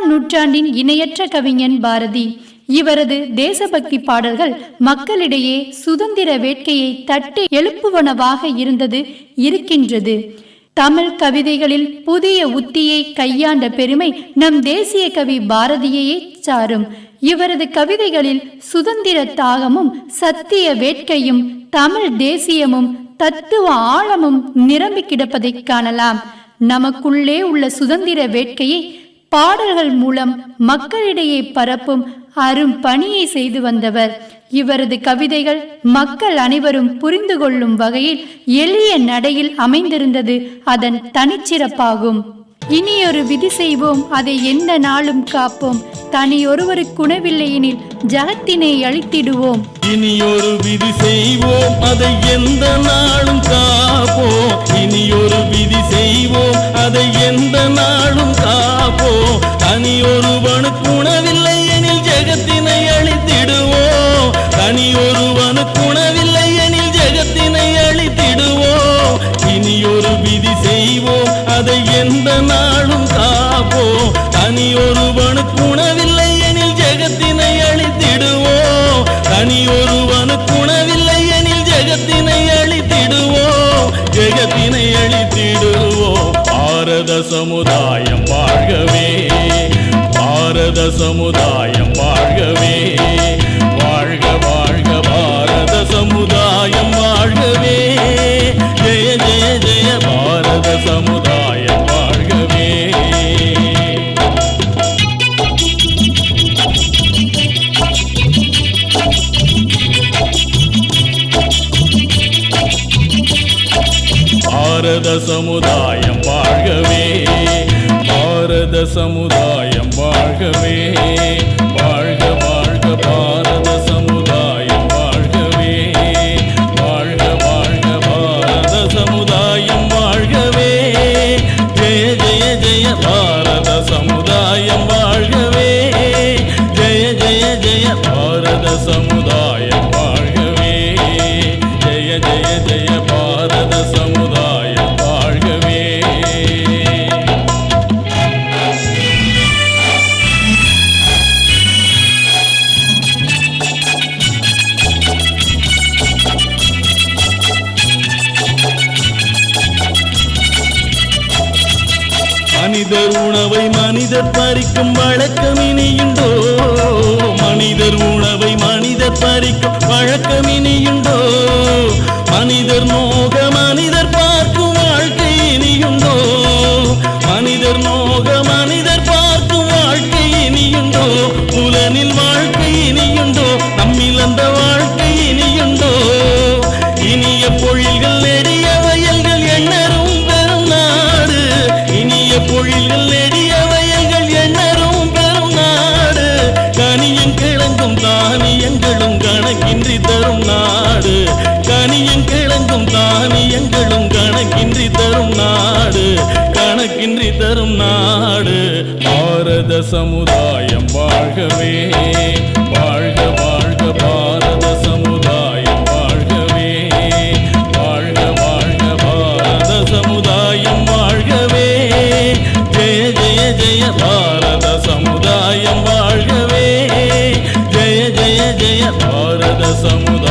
இருபதாம் நூற்றாண்டின் இணையற்ற கவிஞன் பாரதி. இவரது தேசபக்தி பாடல்கள் மக்களிடையே சுதந்திர வேட்கையை தட்டி எழுப்புவனவாக இருந்தது இருக்கின்றது. தமிழ் கவிதைகளில் புதிய உத்தியை கையாண்ட பெருமை நம் தேசிய கவி பாரதியையே சாரும். இவரது கவிதைகளில் சுதந்திர தாகமும் சத்திய வேட்கையும் தமிழ் தேசியமும் தத்துவ ஆழமும் நிரம்பி கிடப்பதை காணலாம். நமக்குள்ளே உள்ள சுதந்திர வேட்கையை பாடல்கள் மூலம் மக்களிடையே பரப்பும் அரும் பணியை செய்து வந்தவர். இவரது கவிதைகள் மக்கள் அனைவரும் புரிந்து கொள்ளும் வகையில் எளிய நடையில் அமைந்திருந்தது அதன் தனிச்சிறப்பாகும். இனியொரு விதி செய்வோம் அதை எந்த நாளும் காப்போம். தனியொருவருக்கு உணவில்லையெனில் ஜகத்தினை அழித்திடுவோம். இனியொரு விதி செய்வோம் அதை எந்த நாளும் காப்போம். இனியொரு விதி செய்வோம் அதை உணவில்லை எனில் ஜெகத்தினை அழித்திடுவோம். இனியொரு விதி செய்வோம். அதை எந்த நாளும் காப்போம். தனியொருவனுக்கு உணவில்லை எனில் ஜெகத்தினை அழித்திடுவோம். தனியொருவனுக்கு உணவில்லை எனில் ஜெகத்தினை அழித்திடுவோம். ஜெகத்தினை அழித்திடுவோம். பாரத சமுதாயம் வாழ்கவே. பாரத சமுதாயம் வாழ்கவே. பாரத சமுதாயம் வாழ்கவே பாரத சமுதாயம் வாழ்கவே வாழ்க வாழ்க பாரத சமுதாயம் வாழ்கவே வாழ்க வாழ்க பாரத சமுதாயம் வாழ்கவே. ஜெய ஜெய ஜெய பாரத சமுதாயம் வாழ்கவே. ஜெய ஜெய ஜெய பாரத சமுதாயம் மனிதர் உணவை மனிதர் பறிக்கும் வழக்கம் இனியுண்டோ? மனிதர் உணவை மனிதர் பறிக்கும் பாரத சமுதாயம் வாழ்கவே. வாழ்க வாழ்க பாரத சமுதாயம் வாழ்கவே. வாழ்க வாழ்க பாரத சமுதாயம் வாழ்கவே. ஜெய ஜெய ஜெய பாரத சமுதாயம் வாழ்கவே. ஜெய ஜெய ஜெய பாரத சமுதாயம்